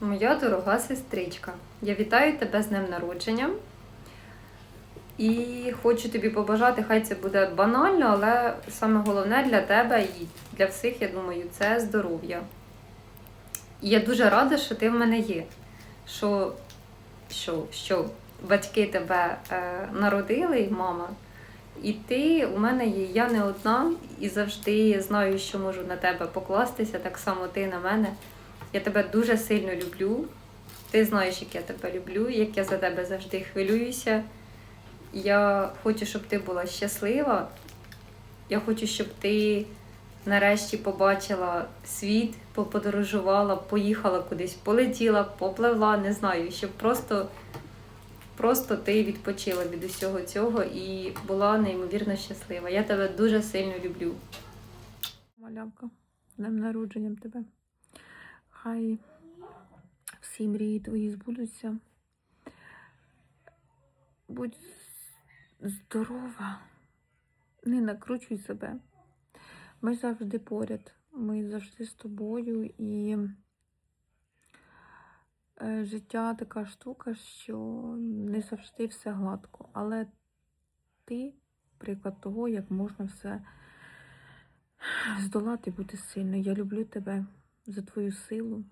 Моя дорога сестричка, я вітаю тебе з днем народження. І хочу тобі побажати, хай це буде банально, але саме головне для тебе і для всіх, я думаю, це здоров'я. І я дуже рада, що ти в мене є. Що, що, що батьки тебе е, народили, і мама. І ти у мене є, я не одна, і завжди знаю, що можу на тебе покластися, так само ти на мене. Я тебе дуже сильно люблю. Ти знаєш, як я тебе люблю, як я за тебе завжди хвилююся. Я хочу, щоб ти була щаслива. Я хочу, щоб ти нарешті побачила світ, поподорожувала, поїхала кудись, полетіла, попливла, не знаю, щоб просто, просто ти відпочила від усього цього і була неймовірно щаслива. Я тебе дуже сильно люблю. Малявка, з днем народженням тебе. Хай всі мрії твої збудуться. Будь здорова, не накручуй себе. Ми завжди поряд, ми завжди з тобою і е, життя така штука, що не завжди все гладко, але ти приклад того, як можна все здолати, бути сильною. Я люблю тебе за твою силу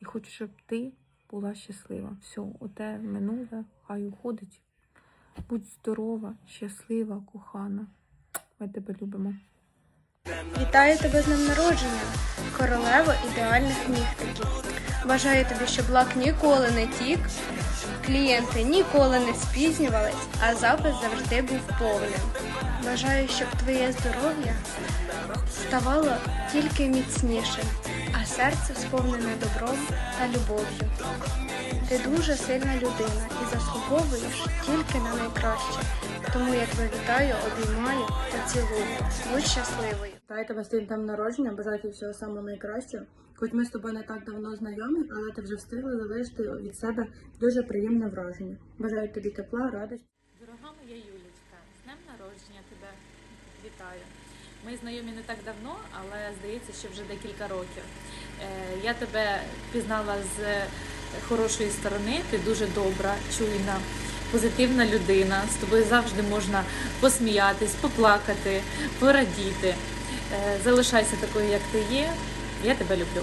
і хочу, щоб ти була щаслива. Все, оте минуле, хай уходить. Будь здорова, щаслива, кохана. Ми тебе любимо. Вітаю тебе з днем народження, королева ідеальних нігтиків. Бажаю тобі, щоб лак ніколи не тік, клієнти ніколи не спізнювались, а запис завжди був повним. Бажаю, щоб твоє здоров'я ставало тільки міцнішим, а серце сповнене добром та любов'ю. Ти дуже сильна людина і заслуговуєш тільки на найкраще. Тому я тебе вітаю, обіймаю та цілую. Будь щасливою. Вітаю тебе з тим днем народження, бажаю всього самого найкращого. Хоч ми з тобою не так давно знайомі, але ти вже встигла залишити від себе дуже приємне враження. Бажаю тобі тепла, радості. Дорога моя Юлічка, з днем народження тебе вітаю. Ми знайомі не так давно, але здається, що вже декілька років. Е, Я тебе пізнала з хорошої сторони, ти дуже добра, чуйна, позитивна людина. З тобою завжди можна посміятись, поплакати, порадіти. Е, Залишайся такою, як ти є. Я тебе люблю.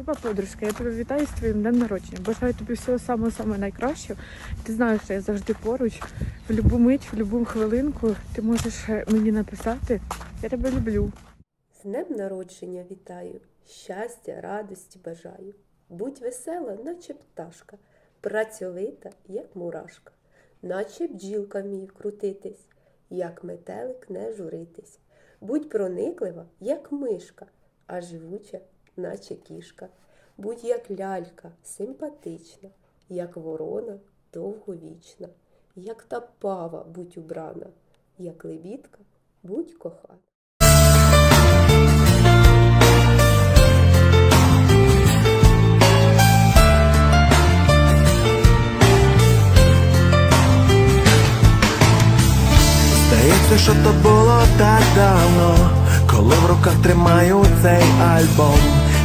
Люба подружка, я тебе вітаю з твоїм днем народження. Бажаю тобі всього самого самого найкращого. Ти знаєш, що я завжди поруч. В будь-яку мить, в будь-яку хвилинку ти можеш е, мені написати. Я тебе люблю. З днем народження вітаю, щастя, радості бажаю. Будь весела, наче пташка, працьовита, як мурашка, наче бджілка вмів крутитись, як метелик не журитись. Будь прониклива, як мишка, а живуча, наче кішка. Будь як лялька, симпатична, як ворона, довговічна, як та пава будь убрана, як лебідка, будь кохана. Здається, що то було так давно, коли в руках тримаю цей альбом.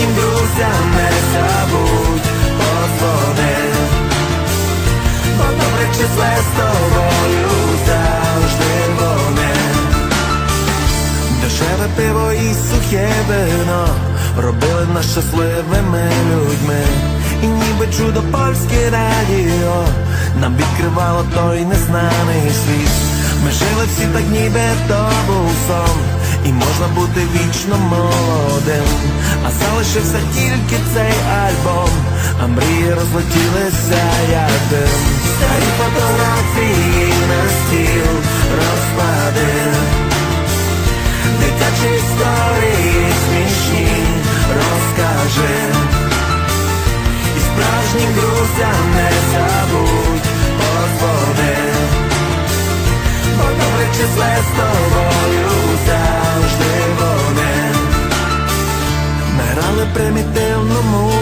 справжнім друзям не забудь подзвони Бо добре числе з тобою завжди вони Дешеве пиво і сухе вино Робили нас щасливими людьми І ніби чудо польське радіо Нам відкривало той незнаний світ Ми жили всі так ніби то був сон І можна бути вічно молодим. А залишився тільки цей альбом. А мрії розлетілися як дим. Старі фотографії на стіл розклади Дитячі історії смішні розкажи. І справжнім друзям не забудь позвони, бо добре числе з